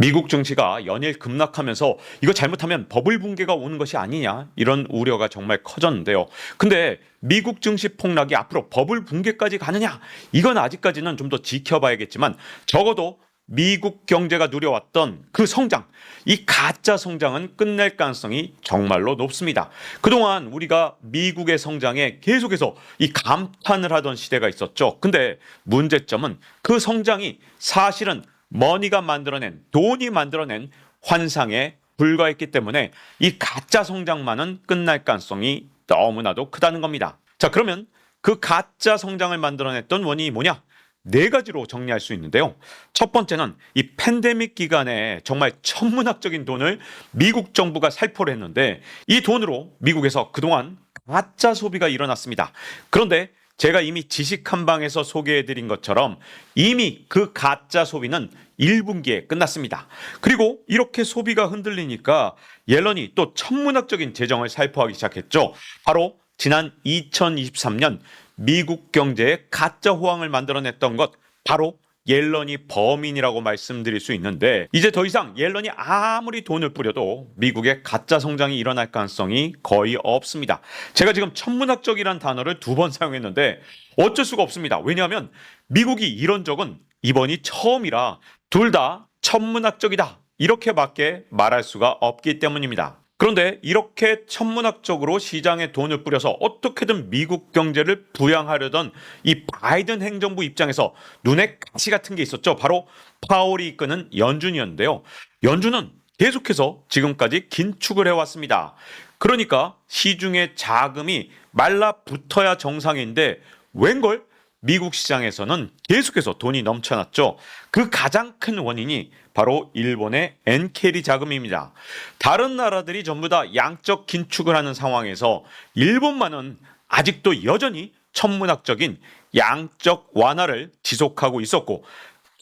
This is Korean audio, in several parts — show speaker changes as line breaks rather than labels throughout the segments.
미국 증시가 연일 급락하면서 이거 잘못하면 버블 붕괴가 오는 것이 아니냐 이런 우려가 정말 커졌는데요. 근데 미국 증시 폭락이 앞으로 버블 붕괴까지 가느냐 이건 아직까지는 좀 더 지켜봐야겠지만 적어도 미국 경제가 누려왔던 그 성장, 이 가짜 성장은 끝낼 가능성이 정말로 높습니다. 그동안 우리가 미국의 성장에 계속해서 이 감탄을 하던 시대가 있었죠. 근데 문제점은 그 성장이 사실은 머니가 만들어낸, 돈이 만들어낸 환상에 불과했기 때문에 이 가짜 성장만은 끝날 가능성이 너무나도 크다는 겁니다. 자, 그러면 그 가짜 성장을 만들어냈던 원인이 뭐냐? 네 가지로 정리할 수 있는데요. 첫 번째는 이 팬데믹 기간에 정말 천문학적인 돈을 미국 정부가 살포를 했는데 이 돈으로 미국에서 그동안 가짜 소비가 일어났습니다. 그런데 제가 이미 지식 한 방에서 소개해 드린 것처럼 이미 그 가짜 소비는 1분기에 끝났습니다. 그리고 이렇게 소비가 흔들리니까 옐런이 또 천문학적인 재정을 살포하기 시작했죠. 바로 지난 2023년 미국 경제에 가짜 호황을 만들어냈던 것 바로 옐런이 범인이라고 말씀드릴 수 있는데 이제 더 이상 옐런이 아무리 돈을 뿌려도 미국의 가짜 성장이 일어날 가능성이 거의 없습니다. 제가 지금 천문학적이란 단어를 두 번 사용했는데 어쩔 수가 없습니다. 왜냐하면 미국이 이런 적은 이번이 처음이라 둘 다 천문학적이다. 이렇게밖에 말할 수가 없기 때문입니다. 그런데 이렇게 천문학적으로 시장에 돈을 뿌려서 어떻게든 미국 경제를 부양하려던 이 바이든 행정부 입장에서 눈에 가시 같은 게 있었죠. 바로 파월이 이끄는 연준이었는데요. 연준은 계속해서 지금까지 긴축을 해왔습니다. 그러니까 시중의 자금이 말라 붙어야 정상인데 웬걸 미국 시장에서는 계속해서 돈이 넘쳐났죠. 그 가장 큰 원인이 바로 일본의 엔캐리 자금입니다. 다른 나라들이 전부 다 양적 긴축을 하는 상황에서 일본만은 아직도 여전히 천문학적인 양적 완화를 지속하고 있었고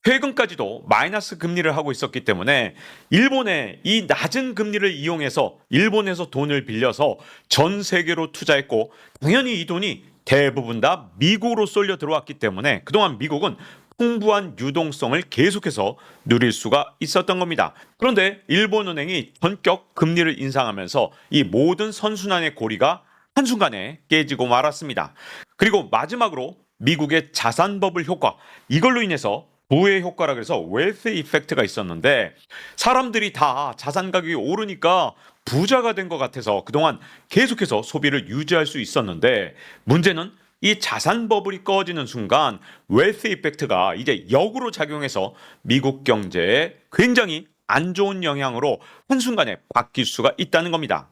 최근까지도 마이너스 금리를 하고 있었기 때문에 일본의 이 낮은 금리를 이용해서 일본에서 돈을 빌려서 전 세계로 투자했고 당연히 이 돈이 대부분 다 미국으로 쏠려 들어왔기 때문에 그동안 미국은 풍부한 유동성을 계속해서 누릴 수가 있었던 겁니다. 그런데 일본은행이 전격 금리를 인상하면서 이 모든 선순환의 고리가 한순간에 깨지고 말았습니다. 그리고 마지막으로 미국의 자산 버블 효과 이걸로 인해서 부의 효과라 그래서 웰스 이펙트가 있었는데 사람들이 다 자산 가격이 오르니까 부자가 된 것 같아서 그동안 계속해서 소비를 유지할 수 있었는데 문제는 이 자산 버블이 꺼지는 순간 웰스 이펙트가 이제 역으로 작용해서 미국 경제에 굉장히 안 좋은 영향으로 한순간에 바뀔 수가 있다는 겁니다.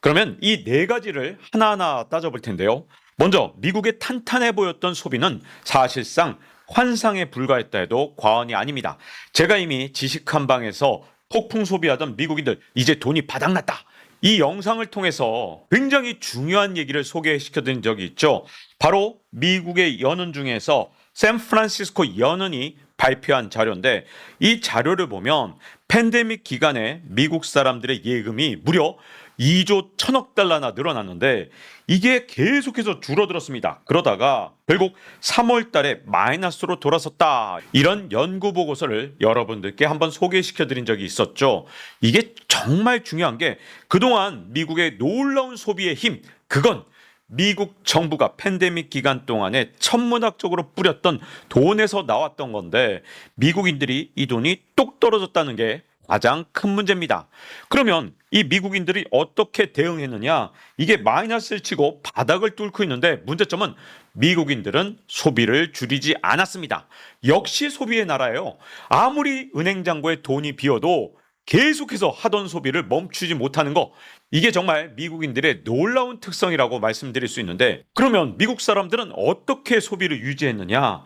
그러면 이 네 가지를 하나하나 따져볼 텐데요. 먼저 미국의 탄탄해 보였던 소비는 사실상 환상에 불과했다 해도 과언이 아닙니다. 제가 이미 지식 한 방에서 폭풍 소비하던 미국인들 이제 돈이 바닥났다. 이 영상을 통해서 굉장히 중요한 얘기를 소개시켜드린 적이 있죠. 바로 미국의 연은 중에서 샌프란시스코 연은이 발표한 자료인데 이 자료를 보면 팬데믹 기간에 미국 사람들의 예금이 무려 2조 천억 달러나 늘어났는데 이게 계속해서 줄어들었습니다. 그러다가 결국 3월 달에 마이너스로 돌아섰다. 이런 연구 보고서를 여러분들께 한번 소개시켜 드린 적이 있었죠. 이게 정말 중요한 게 그동안 미국의 놀라운 소비의 힘, 그건 미국 정부가 팬데믹 기간 동안에 천문학적으로 뿌렸던 돈에서 나왔던 건데 미국인들이 이 돈이 똑 떨어졌다는 게 가장 큰 문제입니다. 그러면 이 미국인들이 어떻게 대응했느냐? 이게 마이너스를 치고 바닥을 뚫고 있는데 문제점은 미국인들은 소비를 줄이지 않았습니다. 역시 소비의 나라예요. 아무리 은행 잔고에 돈이 비어도 계속해서 하던 소비를 멈추지 못하는 거 이게 정말 미국인들의 놀라운 특성이라고 말씀드릴 수 있는데 그러면 미국 사람들은 어떻게 소비를 유지했느냐?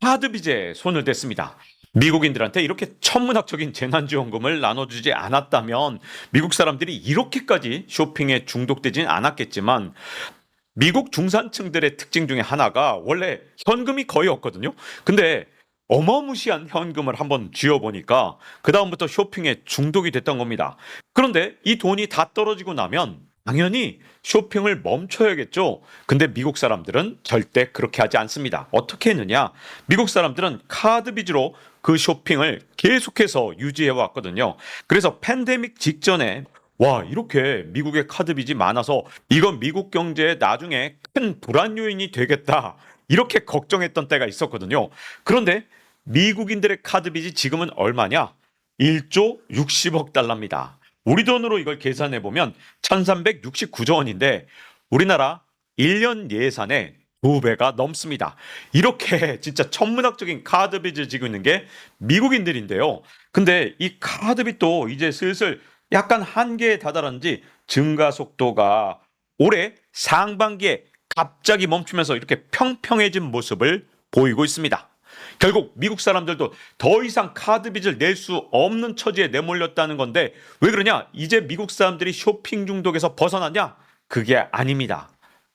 카드 빚에 손을 댔습니다. 미국인들한테 이렇게 천문학적인 재난지원금을 나눠주지 않았다면 미국 사람들이 이렇게까지 쇼핑에 중독되진 않았겠지만 미국 중산층들의 특징 중에 하나가 원래 현금이 거의 없거든요. 근데 어마무시한 현금을 한번 쥐어보니까 그다음부터 쇼핑에 중독이 됐던 겁니다. 그런데 이 돈이 다 떨어지고 나면 당연히 쇼핑을 멈춰야겠죠. 근데 미국 사람들은 절대 그렇게 하지 않습니다. 어떻게 했느냐? 미국 사람들은 카드 빚으로 그 쇼핑을 계속해서 유지해 왔거든요. 그래서 팬데믹 직전에 와, 이렇게 미국의 카드 빚이 많아서 이건 미국 경제에 나중에 큰 불안 요인이 되겠다. 이렇게 걱정했던 때가 있었거든요. 그런데 미국인들의 카드 빚이 지금은 얼마냐? 1조 60억 달러입니다. 우리 돈으로 이걸 계산해 보면 1369조 원인데 우리나라 1년 예산의 두 배가 넘습니다. 이렇게 진짜 천문학적인 카드 빚을 지고 있는 게 미국인들인데요. 근데 이 카드 빚도 이제 슬슬 약간 한계에 다다랐는지 증가 속도가 올해 상반기에 갑자기 멈추면서 이렇게 평평해진 모습을 보이고 있습니다. 결국 미국 사람들도 더 이상 카드 빚을 낼 수 없는 처지에 내몰렸다는 건데 왜 그러냐? 이제 미국 사람들이 쇼핑 중독에서 벗어났냐? 그게 아닙니다.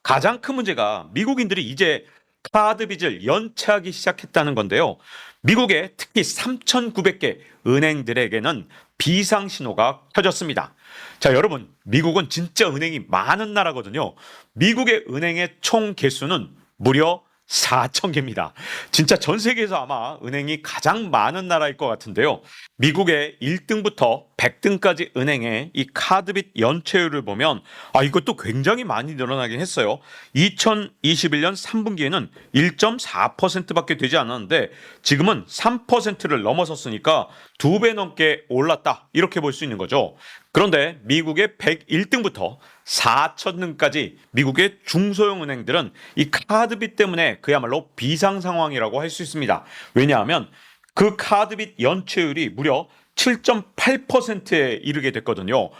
가장 큰 문제가 미국인들이 이제 카드 빚을 연체하기 시작했다는 건데요. 미국의 특히 3,900개 은행들에게는 비상 신호가 켜졌습니다. 자, 여러분, 미국은 진짜 은행이 많은 나라거든요. 미국의 은행의 총 개수는 무려 4천 개입니다. 진짜 전 세계에서 아마 은행이 가장 많은 나라일 것 같은데요. 미국의 1등부터 100등까지 은행의 이 카드빚 연체율을 보면 아 이것도 굉장히 많이 늘어나긴 했어요. 2021년 3분기에는 1.4%밖에 되지 않았는데 지금은 3%를 넘어섰으니까 두 배 넘게 올랐다. 이렇게 볼 수 있는 거죠. 그런데 미국의 101등부터 4천 등까지 미국의 중소형 은행들은 이 카드빚 때문에 그야말로 비상 상황이라고 할 수 있습니다. 왜냐하면 그 카드빚 연체율이 무려 7.8%에 이르게 됐거든요.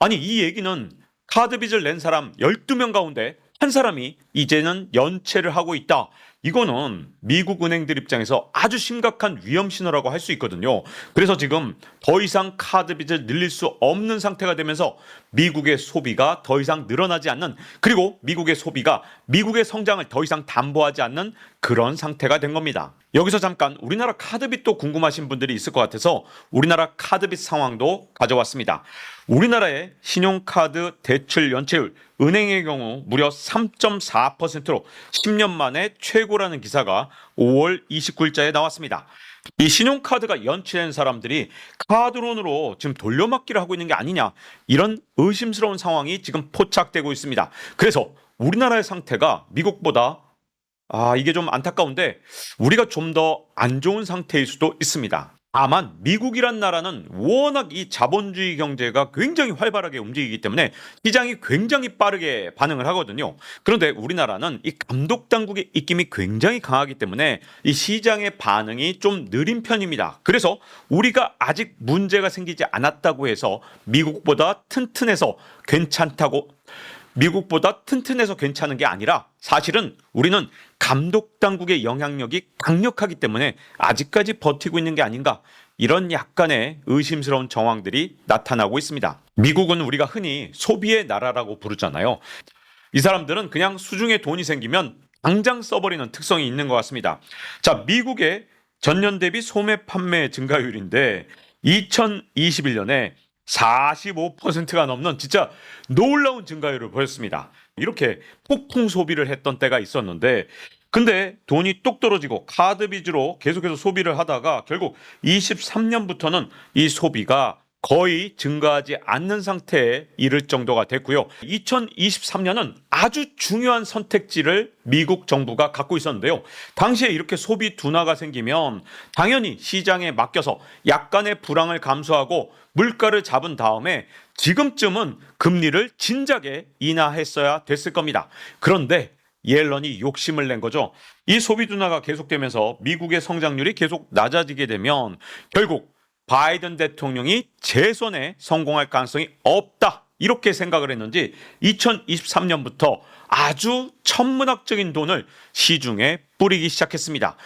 아니 이 얘기는 카드빚을 낸 사람 12명 가운데 한 사람이 이제는 연체를 하고 있다. 이거는 미국 은행들 입장에서 아주 심각한 위험 신호라고 할 수 있거든요. 그래서 지금 더 이상 카드 빚을 늘릴 수 없는 상태가 되면서 미국의 소비가 더 이상 늘어나지 않는 그리고 미국의 소비가 미국의 성장을 더 이상 담보하지 않는 그런 상태가 된 겁니다. 여기서 잠깐 우리나라 카드빚도 궁금하신 분들이 있을 것 같아서 우리나라 카드빚 상황도 가져왔습니다. 우리나라의 신용카드 대출 연체율 은행의 경우 무려 3.4%로 10년 만에 최고라는 기사가 5월 29일자에 나왔습니다. 이 신용카드가 연체된 사람들이 카드론으로 지금 돌려막기를 하고 있는 게 아니냐 이런 의심스러운 상황이 지금 포착되고 있습니다. 그래서 우리나라의 상태가 미국보다 아, 이게 좀 안타까운데 우리가 좀 더 안 좋은 상태일 수도 있습니다. 다만 미국이란 나라는 워낙 이 자본주의 경제가 굉장히 활발하게 움직이기 때문에 시장이 굉장히 빠르게 반응을 하거든요. 그런데 우리나라는 이 감독 당국의 입김이 굉장히 강하기 때문에 이 시장의 반응이 좀 느린 편입니다. 그래서 우리가 아직 문제가 생기지 않았다고 해서 미국보다 튼튼해서 괜찮다고 미국보다 튼튼해서 괜찮은 게 아니라 사실은 우리는 감독 당국의 영향력이 강력하기 때문에 아직까지 버티고 있는 게 아닌가 이런 약간의 의심스러운 정황들이 나타나고 있습니다. 미국은 우리가 흔히 소비의 나라라고 부르잖아요. 이 사람들은 그냥 수중에 돈이 생기면 당장 써버리는 특성이 있는 것 같습니다. 자, 미국의 전년 대비 소매 판매 증가율인데 2021년에 45%가 넘는 진짜 놀라운 증가율을 보였습니다. 이렇게 폭풍 소비를 했던 때가 있었는데 근데 돈이 뚝 떨어지고 카드 빚으로 계속해서 소비를 하다가 결국 23년부터는 이 소비가 거의 증가하지 않는 상태에 이를 정도가 됐고요. 2023년은 아주 중요한 선택지를 미국 정부가 갖고 있었는데요. 당시에 이렇게 소비 둔화가 생기면 당연히 시장에 맡겨서 약간의 불황을 감수하고 물가를 잡은 다음에 지금쯤은 금리를 진작에 인하했어야 됐을 겁니다. 그런데 옐런이 욕심을 낸 거죠. 이 소비 둔화가 계속되면서 미국의 성장률이 계속 낮아지게 되면 결국 바이든 대통령이 재선에 성공할 가능성이 없다. 이렇게 생각을 했는지 2023년부터 아주 천문학적인 돈을 시중에 뿌리기 시작했습니다.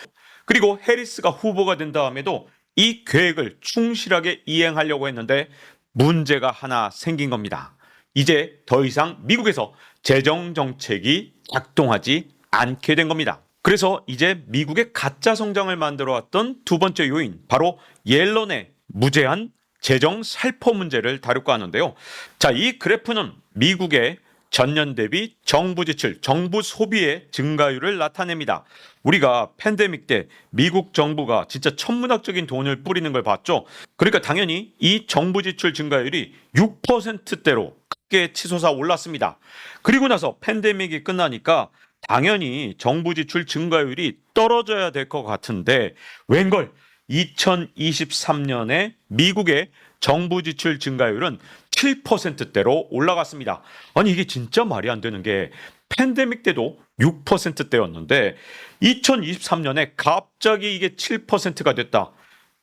그리고 해리스가 후보가 된 다음에도 이 계획을 충실하게 이행하려고 했는데 문제가 하나 생긴 겁니다. 이제 더 이상 미국에서 재정 정책이 작동하지 않게 된 겁니다. 그래서 이제 미국의 가짜 성장을 만들어 왔던 두 번째 요인, 바로 옐런의 무제한 재정 살포 문제를 다룰까 하는데요. 자, 이 그래프는 미국의 전년 대비 정부 지출, 정부 소비의 증가율을 나타냅니다. 우리가 팬데믹 때 미국 정부가 진짜 천문학적인 돈을 뿌리는 걸 봤죠. 그러니까 당연히 이 정부 지출 증가율이 6%대로 크게 치솟아 올랐습니다. 그리고 나서 팬데믹이 끝나니까 당연히 정부 지출 증가율이 떨어져야 될 것 같은데 웬걸 2023년에 미국의 정부 지출 증가율은 7%대로 올라갔습니다. 아니 이게 진짜 말이 안 되는 게 팬데믹 때도 6%대였는데 2023년에 갑자기 이게 7%가 됐다.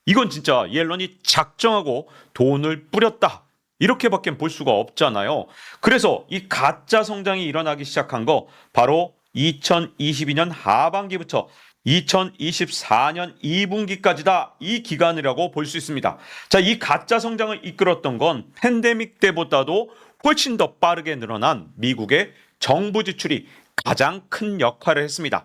이건 진짜 옐런이 작정하고 돈을 뿌렸다. 이렇게밖에 볼 수가 없잖아요. 그래서 이 가짜 성장이 일어나기 시작한 거 바로 2022년 하반기부터 2024년 2분기까지다 이 기간이라고 볼 수 있습니다. 자, 이 가짜 성장을 이끌었던 건 팬데믹 때보다도 훨씬 더 빠르게 늘어난 미국의 정부 지출이 가장 큰 역할을 했습니다.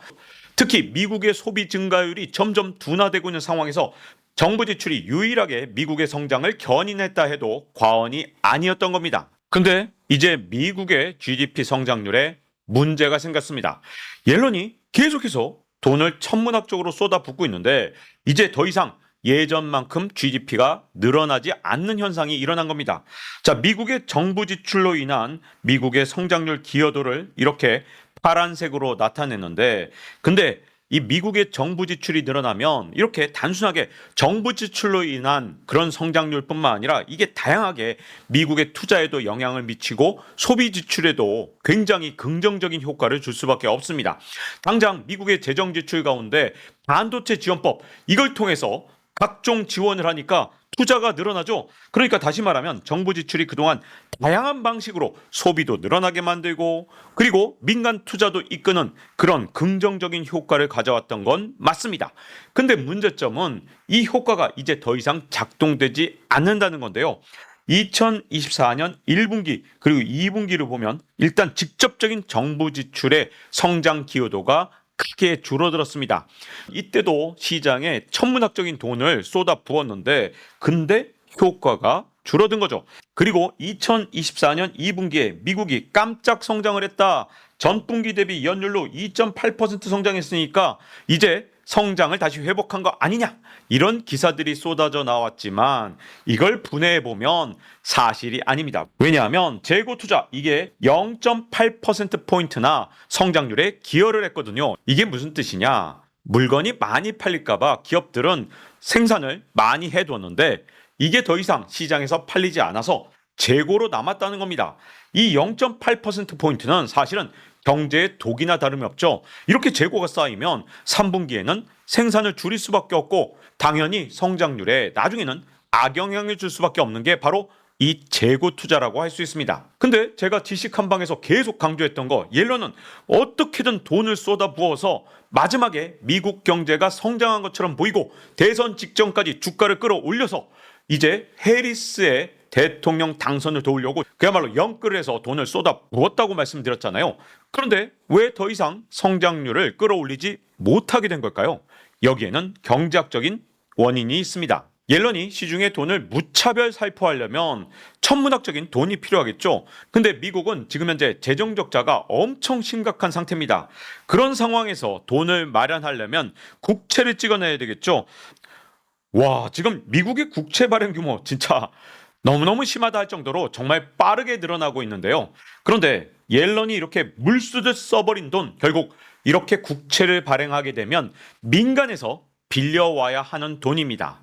특히 미국의 소비 증가율이 점점 둔화되고 있는 상황에서 정부 지출이 유일하게 미국의 성장을 견인했다 해도 과언이 아니었던 겁니다. 근데 이제 미국의 GDP 성장률에 문제가 생겼습니다. 옐런이 계속해서 돈을 천문학적으로 쏟아붓고 있는데 이제 더 이상 예전만큼 GDP가 늘어나지 않는 현상이 일어난 겁니다. 자, 미국의 정부 지출로 인한 미국의 성장률 기여도를 이렇게 파란색으로 나타냈는데 근데 이 미국의 정부 지출이 늘어나면 이렇게 단순하게 정부 지출로 인한 그런 성장률뿐만 아니라 이게 다양하게 미국의 투자에도 영향을 미치고 소비 지출에도 굉장히 긍정적인 효과를 줄 수밖에 없습니다. 당장 미국의 재정 지출 가운데 반도체 지원법 이걸 통해서 각종 지원을 하니까 투자가 늘어나죠. 그러니까 다시 말하면 정부 지출이 그동안 다양한 방식으로 소비도 늘어나게 만들고 그리고 민간 투자도 이끄는 그런 긍정적인 효과를 가져왔던 건 맞습니다. 근데 문제점은 이 효과가 이제 더 이상 작동되지 않는다는 건데요. 2024년 1분기 그리고 2분기를 보면 일단 직접적인 정부 지출의 성장 기여도가 크게 줄어들었습니다. 이때도 시장에 천문학적인 돈을 쏟아 부었는데 근데 효과가 줄어든 거죠. 그리고 2024년 2분기에 미국이 깜짝 성장을 했다. 전분기 대비 연율로 2.8% 성장했으니까 이제 성장을 다시 회복한 거 아니냐 이런 기사들이 쏟아져 나왔지만 이걸 분해해 보면 사실이 아닙니다. 왜냐하면 재고 투자 이게 0.8% 포인트나 성장률에 기여를 했거든요. 이게 무슨 뜻이냐? 물건이 많이 팔릴까봐 기업들은 생산을 많이 해두었는데 이게 더 이상 시장에서 팔리지 않아서 재고로 남았다는 겁니다. 이 0.8% 포인트는 사실은 경제의 독이나 다름이 없죠. 이렇게 재고가 쌓이면 3분기에는 생산을 줄일 수밖에 없고 당연히 성장률에 나중에는 악영향을 줄 수밖에 없는 게 바로 이 재고 투자라고 할 수 있습니다. 근데 제가 지식 한 방에서 계속 강조했던 거 옐런은 어떻게든 돈을 쏟아 부어서 마지막에 미국 경제가 성장한 것처럼 보이고 대선 직전까지 주가를 끌어올려서 이제 해리스의 대통령 당선을 도우려고 그야말로 영끌을 해서 돈을 쏟아 부었다고 말씀드렸잖아요. 그런데 왜 더 이상 성장률을 끌어올리지 못하게 된 걸까요? 여기에는 경제학적인 원인이 있습니다. 옐런이 시중에 돈을 무차별 살포하려면 천문학적인 돈이 필요하겠죠. 근데 미국은 지금 현재 재정 적자가 엄청 심각한 상태입니다. 그런 상황에서 돈을 마련하려면 국채를 찍어내야 되겠죠. 와, 지금 미국의 국채 발행 규모 진짜 너무너무 심하다 할 정도로 정말 빠르게 늘어나고 있는데요. 그런데 옐런이 이렇게 물수듯 써버린 돈, 결국 이렇게 국채를 발행하게 되면 민간에서 빌려와야 하는 돈입니다.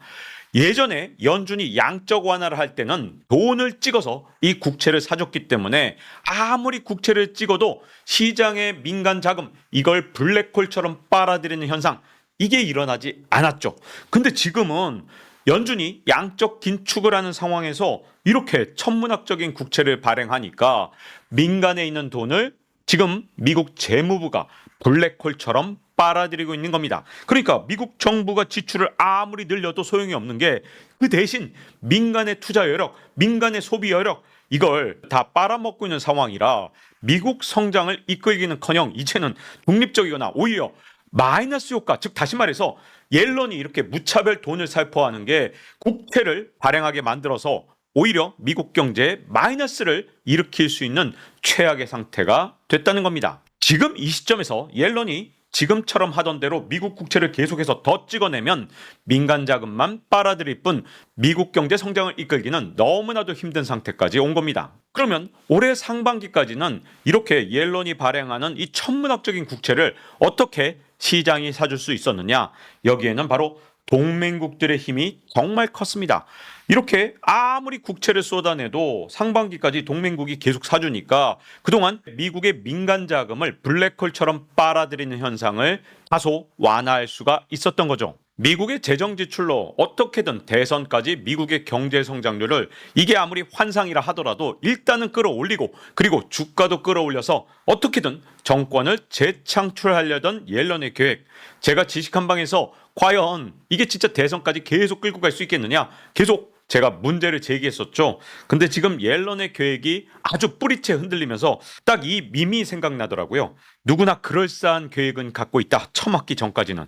예전에 연준이 양적 완화를 할 때는 돈을 찍어서 이 국채를 사줬기 때문에 아무리 국채를 찍어도 시장의 민간 자금 이걸 블랙홀처럼 빨아들이는 현상 이게 일어나지 않았죠. 근데 지금은 연준이 양적 긴축을 하는 상황에서 이렇게 천문학적인 국채를 발행하니까 민간에 있는 돈을 지금 미국 재무부가 블랙홀처럼 빨아들이고 있는 겁니다. 그러니까 미국 정부가 지출을 아무리 늘려도 소용이 없는 게 그 대신 민간의 투자 여력, 민간의 소비 여력 이걸 다 빨아먹고 있는 상황이라 미국 성장을 이끌기는커녕 이제는 독립적이거나 오히려 마이너스 효과, 즉 다시 말해서 옐런이 이렇게 무차별 돈을 살포하는 게 국채를 발행하게 만들어서 오히려 미국 경제에 마이너스를 일으킬 수 있는 최악의 상태가 됐다는 겁니다. 지금 이 시점에서 옐런이 지금처럼 하던 대로 미국 국채를 계속해서 더 찍어내면 민간 자금만 빨아들일 뿐 미국 경제 성장을 이끌기는 너무나도 힘든 상태까지 온 겁니다. 그러면 올해 상반기까지는 이렇게 옐런이 발행하는 이 천문학적인 국채를 어떻게 시장이 사줄 수 있었느냐? 여기에는 바로 동맹국들의 힘이 정말 컸습니다. 이렇게 아무리 국채를 쏟아내도 상반기까지 동맹국이 계속 사주니까 그동안 미국의 민간 자금을 블랙홀처럼 빨아들이는 현상을 다소 완화할 수가 있었던 거죠. 미국의 재정 지출로 어떻게든 대선까지 미국의 경제 성장률을 이게 아무리 환상이라 하더라도 일단은 끌어올리고 그리고 주가도 끌어올려서 어떻게든 정권을 재창출하려던 옐런의 계획. 제가 지식한 방에서 과연 이게 진짜 대선까지 계속 끌고 갈 수 있겠느냐? 계속 제가 문제를 제기했었죠. 근데 지금 옐런의 계획이 아주 뿌리채 흔들리면서 딱 이 밈이 생각나더라고요. 누구나 그럴싸한 계획은 갖고 있다. 처맞기 전까지는.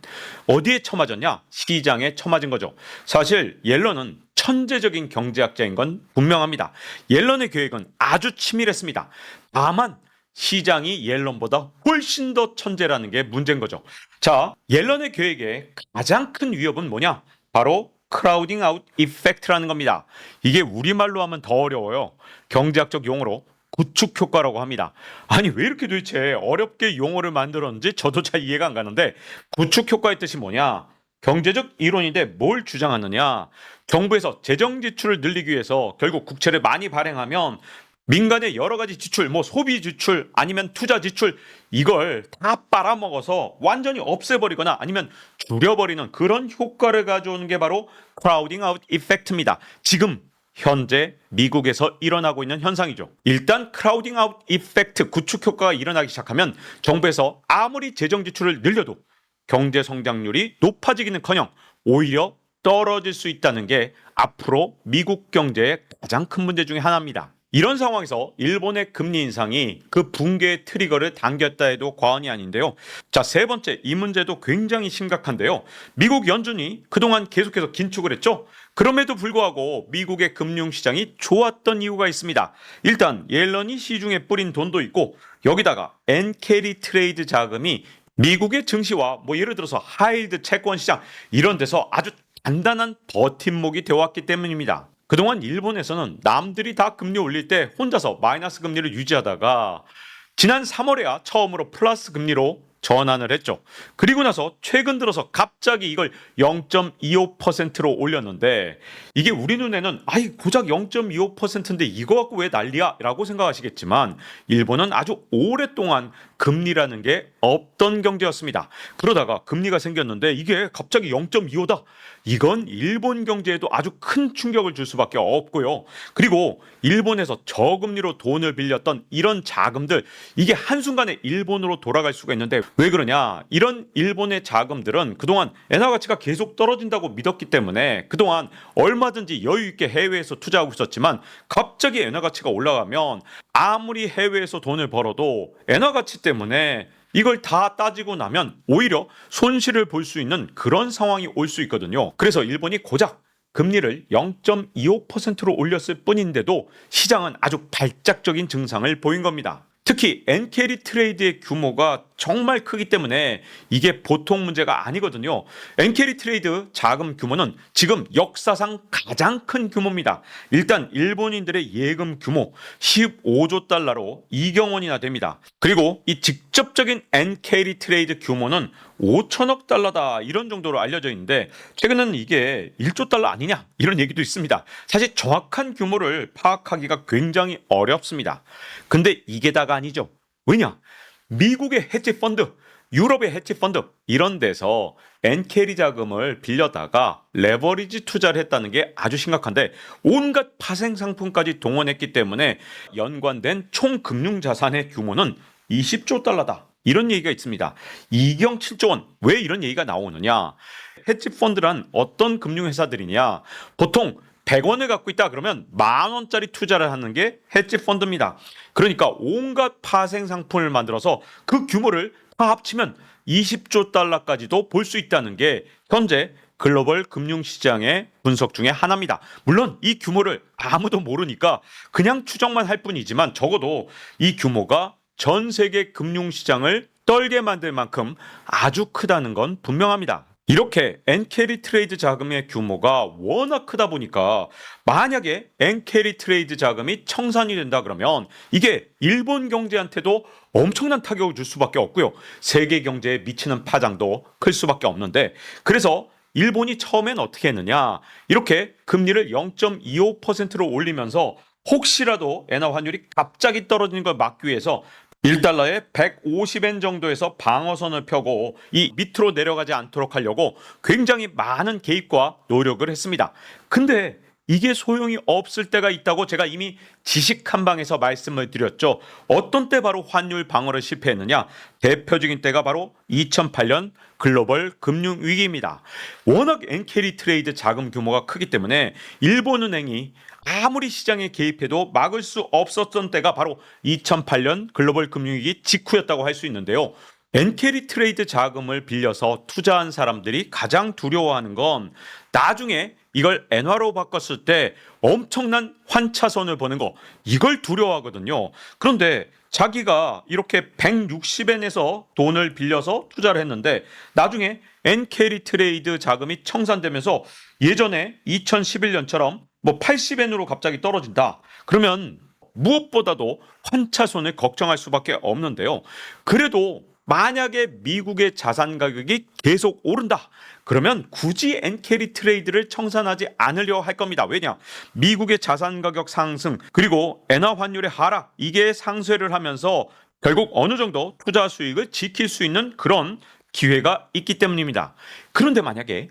어디에 처맞았냐? 시장에 처맞은 거죠. 사실 옐런은 천재적인 경제학자인 건 분명합니다. 옐런의 계획은 아주 치밀했습니다. 다만 시장이 옐런보다 훨씬 더 천재라는 게 문제인 거죠. 자, 옐런의 계획의 가장 큰 위협은 뭐냐? 바로 크라우딩 아웃 이펙트라는 겁니다. 이게 우리말로 하면 더 어려워요. 경제학적 용어로 구축 효과라고 합니다. 아니 왜 이렇게 도대체 어렵게 용어를 만들었는지 저도 잘 이해가 안 가는데 구축 효과의 뜻이 뭐냐? 경제적 이론인데 뭘 주장하느냐? 정부에서 재정 지출을 늘리기 위해서 결국 국채를 많이 발행하면 민간의 여러 가지 지출, 뭐 소비 지출 아니면 투자 지출 이걸 다 빨아먹어서 완전히 없애버리거나 아니면 줄여버리는 그런 효과를 가져오는 게 바로 크라우딩 아웃 이펙트입니다. 지금 현재 미국에서 일어나고 있는 현상이죠. 일단 크라우딩 아웃 이펙트 구축 효과가 일어나기 시작하면 정부에서 아무리 재정 지출을 늘려도 경제 성장률이 높아지기는커녕 오히려 떨어질 수 있다는 게 앞으로 미국 경제의 가장 큰 문제 중에 하나입니다. 이런 상황에서 일본의 금리 인상이 그 붕괴의 트리거를 당겼다 해도 과언이 아닌데요. 자, 세 번째, 이 문제도 굉장히 심각한데요. 미국 연준이 그동안 계속해서 긴축을 했죠. 그럼에도 불구하고 미국의 금융 시장이 좋았던 이유가 있습니다. 일단, 옐런이 시중에 뿌린 돈도 있고, 여기다가 엔캐리 트레이드 자금이 미국의 증시와 뭐 예를 들어서 하이드 채권 시장 이런 데서 아주 단단한 버팀목이 되어왔기 때문입니다. 그동안 일본에서는 남들이 다 금리 올릴 때 혼자서 마이너스 금리를 유지하다가 지난 3월에야 처음으로 플러스 금리로 전환을 했죠. 그리고 나서 최근 들어서 갑자기 이걸 0.25%로 올렸는데 이게 우리 눈에는 아이 고작 0.25%인데 이거 갖고 왜 난리야? 라고 생각하시겠지만 일본은 아주 오랫동안 금리라는 게 없던 경제였습니다. 그러다가 금리가 생겼는데 이게 갑자기 0.25다. 이건 일본 경제에도 아주 큰 충격을 줄 수밖에 없고요. 그리고 일본에서 저금리로 돈을 빌렸던 이런 자금들 이게 한순간에 일본으로 돌아갈 수가 있는데 왜 그러냐? 이런 일본의 자금들은 그동안 엔화 가치가 계속 떨어진다고 믿었기 때문에 그동안 얼마든지 여유 있게 해외에서 투자하고 있었지만 갑자기 엔화 가치가 올라가면 아무리 해외에서 돈을 벌어도 엔화 가치 때문에 이걸 다 따지고 나면 오히려 손실을 볼 수 있는 그런 상황이 올 수 있거든요. 그래서 일본이 고작 금리를 0.25%로 올렸을 뿐인데도 시장은 아주 발작적인 증상을 보인 겁니다. 특히 엔캐리 트레이드의 규모가 정말 크기 때문에 이게 보통 문제가 아니거든요. 엔캐리 트레이드 자금 규모는 지금 역사상 가장 큰 규모입니다. 일단 일본인들의 예금 규모 15조 달러로 2경 원이나 됩니다. 그리고 이 직접적인 엔캐리 트레이드 규모는 5천억 달러다 이런 정도로 알려져 있는데 최근에는 이게 1조 달러 아니냐 이런 얘기도 있습니다. 사실 정확한 규모를 파악하기가 굉장히 어렵습니다. 근데 이게 다가 아니죠. 왜냐? 미국의 헤지 펀드, 유럽의 헤지 펀드 이런 데서 엔캐리 자금을 빌려다가 레버리지 투자를 했다는 게 아주 심각한데 온갖 파생 상품까지 동원했기 때문에 연관된 총 금융 자산의 규모는 20조 달러다. 이런 얘기가 있습니다. 이경 7조 원. 왜 이런 얘기가 나오느냐? 헤지 펀드란 어떤 금융 회사들이냐? 보통 100원을 갖고 있다 그러면 만 원짜리 투자를 하는 게 헤지 펀드입니다. 그러니까 온갖 파생 상품을 만들어서 그 규모를 다 합치면 20조 달러까지도 볼 수 있다는 게 현재 글로벌 금융시장의 분석 중에 하나입니다. 물론 이 규모를 아무도 모르니까 그냥 추정만 할 뿐이지만 적어도 이 규모가 전 세계 금융시장을 떨게 만들 만큼 아주 크다는 건 분명합니다. 이렇게 엔캐리 트레이드 자금의 규모가 워낙 크다 보니까 만약에 엔캐리 트레이드 자금이 청산이 된다 그러면 이게 일본 경제한테도 엄청난 타격을 줄 수밖에 없고요. 세계 경제에 미치는 파장도 클 수밖에 없는데 그래서 일본이 처음엔 어떻게 했느냐 이렇게 금리를 0.25%로 올리면서 혹시라도 엔화 환율이 갑자기 떨어지는 걸 막기 위해서 1달러에 150엔 정도에서 방어선을 펴고 이 밑으로 내려가지 않도록 하려고 굉장히 많은 개입과 노력을 했습니다. 근데 이게 소용이 없을 때가 있다고 제가 이미 지식 한 방에서 말씀을 드렸죠. 어떤 때 바로 환율 방어를 실패했느냐? 대표적인 때가 바로 2008년 글로벌 금융 위기입니다. 워낙 엔캐리 트레이드 자금 규모가 크기 때문에 일본은행이 아무리 시장에 개입해도 막을 수 없었던 때가 바로 2008년 글로벌 금융 위기 직후였다고 할 수 있는데요. 엔캐리 트레이드 자금을 빌려서 투자한 사람들이 가장 두려워하는 건 나중에 이걸 엔화로 바꿨을 때 엄청난 환차손을 보는 거 이걸 두려워하거든요. 그런데 자기가 이렇게 160엔에서 돈을 빌려서 투자를 했는데 나중에 엔캐리 트레이드 자금이 청산되면서 예전에 2011년처럼 뭐 80엔으로 갑자기 떨어진다. 그러면 무엇보다도 환차손을 걱정할 수밖에 없는데요. 그래도 만약에 미국의 자산 가격이 계속 오른다. 그러면 굳이 엔캐리 트레이드를 청산하지 않으려 할 겁니다. 왜냐? 미국의 자산 가격 상승 그리고 엔화 환율의 하락 이게 상쇄를 하면서 결국 어느 정도 투자 수익을 지킬 수 있는 그런 기회가 있기 때문입니다. 그런데 만약에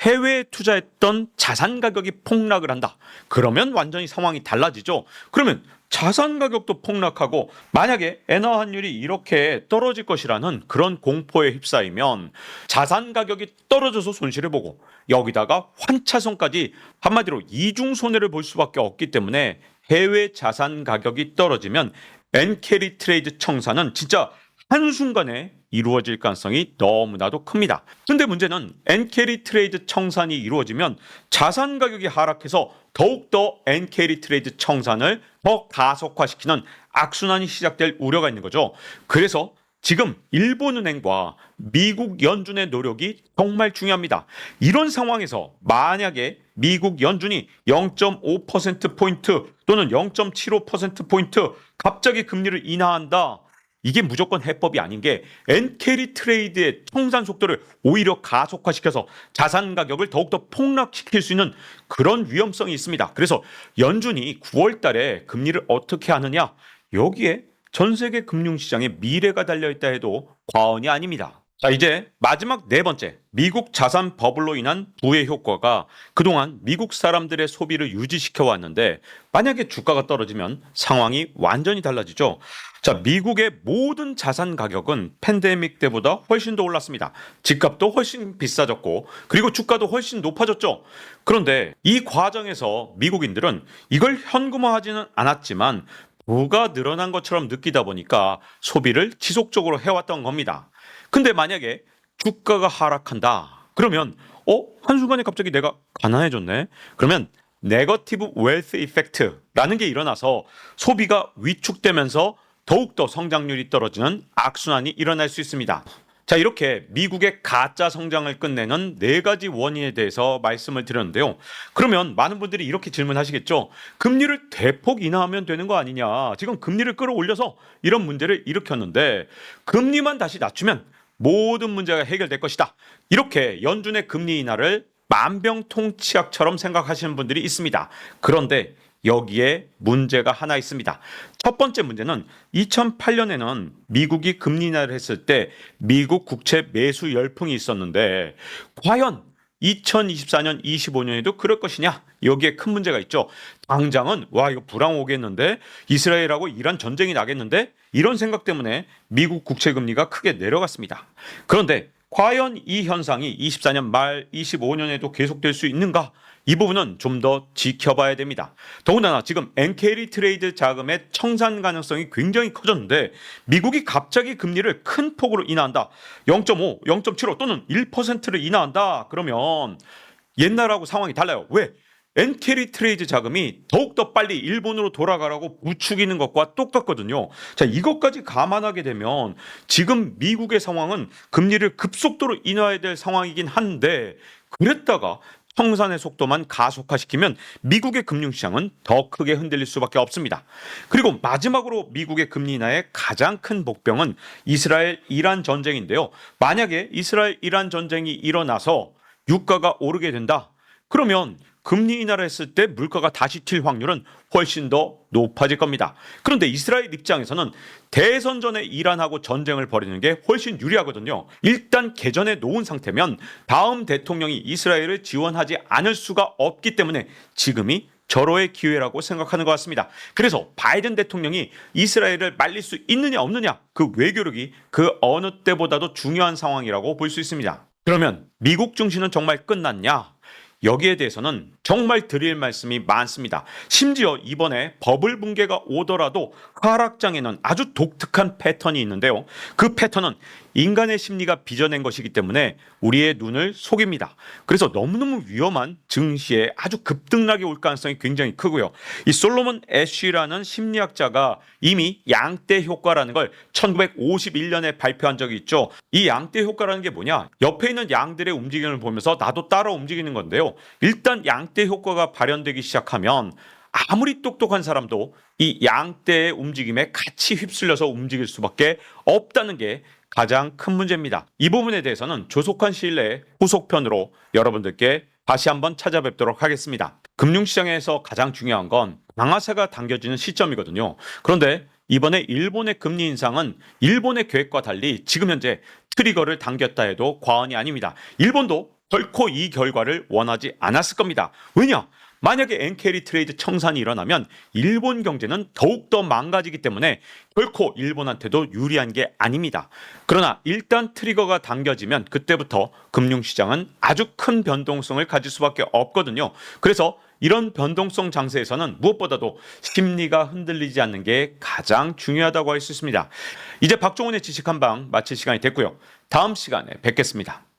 해외에 투자했던 자산 가격이 폭락을 한다. 그러면 완전히 상황이 달라지죠. 그러면 자산 가격도 폭락하고 만약에 엔화 환율이 이렇게 떨어질 것이라는 그런 공포에 휩싸이면 자산 가격이 떨어져서 손실을 보고 여기다가 환차손까지 한마디로 이중 손해를 볼 수밖에 없기 때문에 해외 자산 가격이 떨어지면 엔캐리 트레이드 청산은 진짜 한순간에 이루어질 가능성이 너무나도 큽니다. 근데 문제는 엔캐리 트레이드 청산이 이루어지면 자산 가격이 하락해서 더욱더 엔캐리 트레이드 청산을 더 가속화시키는 악순환이 시작될 우려가 있는 거죠. 그래서 지금 일본은행과 미국 연준의 노력이 정말 중요합니다. 이런 상황에서 만약에 미국 연준이 0.5%포인트 또는 0.75%포인트 갑자기 금리를 인하한다. 이게 무조건 해법이 아닌 게 엔캐리 트레이드의 청산 속도를 오히려 가속화시켜서 자산 가격을 더욱더 폭락시킬 수 있는 그런 위험성이 있습니다. 그래서 연준이 9월 달에 금리를 어떻게 하느냐 여기에 전 세계 금융시장의 미래가 달려있다 해도 과언이 아닙니다. 자, 이제 마지막 네 번째. 미국 자산 버블로 인한 부의 효과가 그동안 미국 사람들의 소비를 유지시켜 왔는데 만약에 주가가 떨어지면 상황이 완전히 달라지죠. 자, 미국의 모든 자산 가격은 팬데믹 때보다 훨씬 더 올랐습니다. 집값도 훨씬 비싸졌고 그리고 주가도 훨씬 높아졌죠. 그런데 이 과정에서 미국인들은 이걸 현금화하지는 않았지만 부가 늘어난 것처럼 느끼다 보니까 소비를 지속적으로 해왔던 겁니다. 근데 만약에 주가가 하락한다. 그러면 어 한순간에 갑자기 내가 가난해졌네. 그러면 네거티브 웰스 이펙트라는 게 일어나서 소비가 위축되면서 더욱더 성장률이 떨어지는 악순환이 일어날 수 있습니다. 자, 이렇게 미국의 가짜 성장을 끝내는 네 가지 원인에 대해서 말씀을 드렸는데요. 그러면 많은 분들이 이렇게 질문하시겠죠. 금리를 대폭 인하하면 되는 거 아니냐. 지금 금리를 끌어올려서 이런 문제를 일으켰는데 금리만 다시 낮추면 모든 문제가 해결될 것이다. 이렇게 연준의 금리 인하를 만병통치약처럼 생각하시는 분들이 있습니다. 그런데 여기에 문제가 하나 있습니다. 첫 번째 문제는 2008년에는 미국이 금리 인하를 했을 때 미국 국채 매수 열풍이 있었는데 과연 2024년, 25년에도 그럴 것이냐? 여기에 큰 문제가 있죠. 당장은 와 이거 불황 오겠는데 이스라엘하고 이란 전쟁이 나겠는데 이런 생각 때문에 미국 국채 금리가 크게 내려갔습니다. 그런데 과연 이 현상이 24년 말 25년에도 계속될 수 있는가? 이 부분은 좀 더 지켜봐야 됩니다. 더군다나 지금 엔캐리 트레이드 자금의 청산 가능성이 굉장히 커졌는데 미국이 갑자기 금리를 큰 폭으로 인하한다. 0.5, 0.75 또는 1%를 인하한다. 그러면 옛날하고 상황이 달라요. 왜? 엔캐리 트레이드 자금이 더욱더 빨리 일본으로 돌아가라고 부추기는 것과 똑같거든요. 자, 이것까지 감안하게 되면 지금 미국의 상황은 금리를 급속도로 인하해야 될 상황이긴 한데 그랬다가 청산의 속도만 가속화시키면 미국의 금융시장은 더 크게 흔들릴 수밖에 없습니다. 그리고 마지막으로 미국의 금리 인하의 가장 큰 복병은 이스라엘 이란 전쟁인데요. 만약에 이스라엘 이란 전쟁이 일어나서 유가가 오르게 된다. 그러면 금리 인하를 했을 때 물가가 다시 튈 확률은 훨씬 더 높아질 겁니다. 그런데 이스라엘 입장에서는 대선 전에 이란하고 전쟁을 벌이는 게 훨씬 유리하거든요. 일단 개전에 놓은 상태면 다음 대통령이 이스라엘을 지원하지 않을 수가 없기 때문에 지금이 절호의 기회라고 생각하는 것 같습니다. 그래서 바이든 대통령이 이스라엘을 말릴 수 있느냐 없느냐 그 외교력이 그 어느 때보다도 중요한 상황이라고 볼 수 있습니다. 그러면 미국 증시는 정말 끝났냐? 여기에 대해서는 정말 드릴 말씀이 많습니다. 심지어 이번에 버블 붕괴가 오더라도 하락장에는 아주 독특한 패턴이 있는데요. 그 패턴은 인간의 심리가 빚어낸 것이기 때문에 우리의 눈을 속입니다. 그래서 너무너무 위험한 증시에 아주 급등락이 올 가능성이 굉장히 크고요. 이 솔로몬 애쉬라는 심리학자가 이미 양대 효과라는 걸 1951년에 발표한 적이 있죠. 이 양대 효과라는 게 뭐냐? 옆에 있는 양들의 움직임을 보면서 나도 따라 움직이는 건데요. 일단 양대 효과가 발현되기 시작하면 아무리 똑똑한 사람도 이 양대의 움직임에 같이 휩쓸려서 움직일 수밖에 없다는 게 가장 큰 문제입니다. 이 부분에 대해서는 조속한 시일 내에 후속편으로 여러분들께 다시 한번 찾아뵙도록 하겠습니다. 금융시장에서 가장 중요한 건 강화세가 당겨지는 시점이거든요. 그런데 이번에 일본의 금리 인상은 일본의 계획과 달리 지금 현재 트리거를 당겼다 해도 과언이 아닙니다. 일본도 결코 이 결과를 원하지 않았을 겁니다. 왜냐? 만약에 엔캐리 트레이드 청산이 일어나면 일본 경제는 더욱더 망가지기 때문에 결코 일본한테도 유리한 게 아닙니다. 그러나 일단 트리거가 당겨지면 그때부터 금융시장은 아주 큰 변동성을 가질 수밖에 없거든요. 그래서 이런 변동성 장세에서는 무엇보다도 심리가 흔들리지 않는 게 가장 중요하다고 할 수 있습니다. 이제 박종훈의 지식 한방 마칠 시간이 됐고요. 다음 시간에 뵙겠습니다.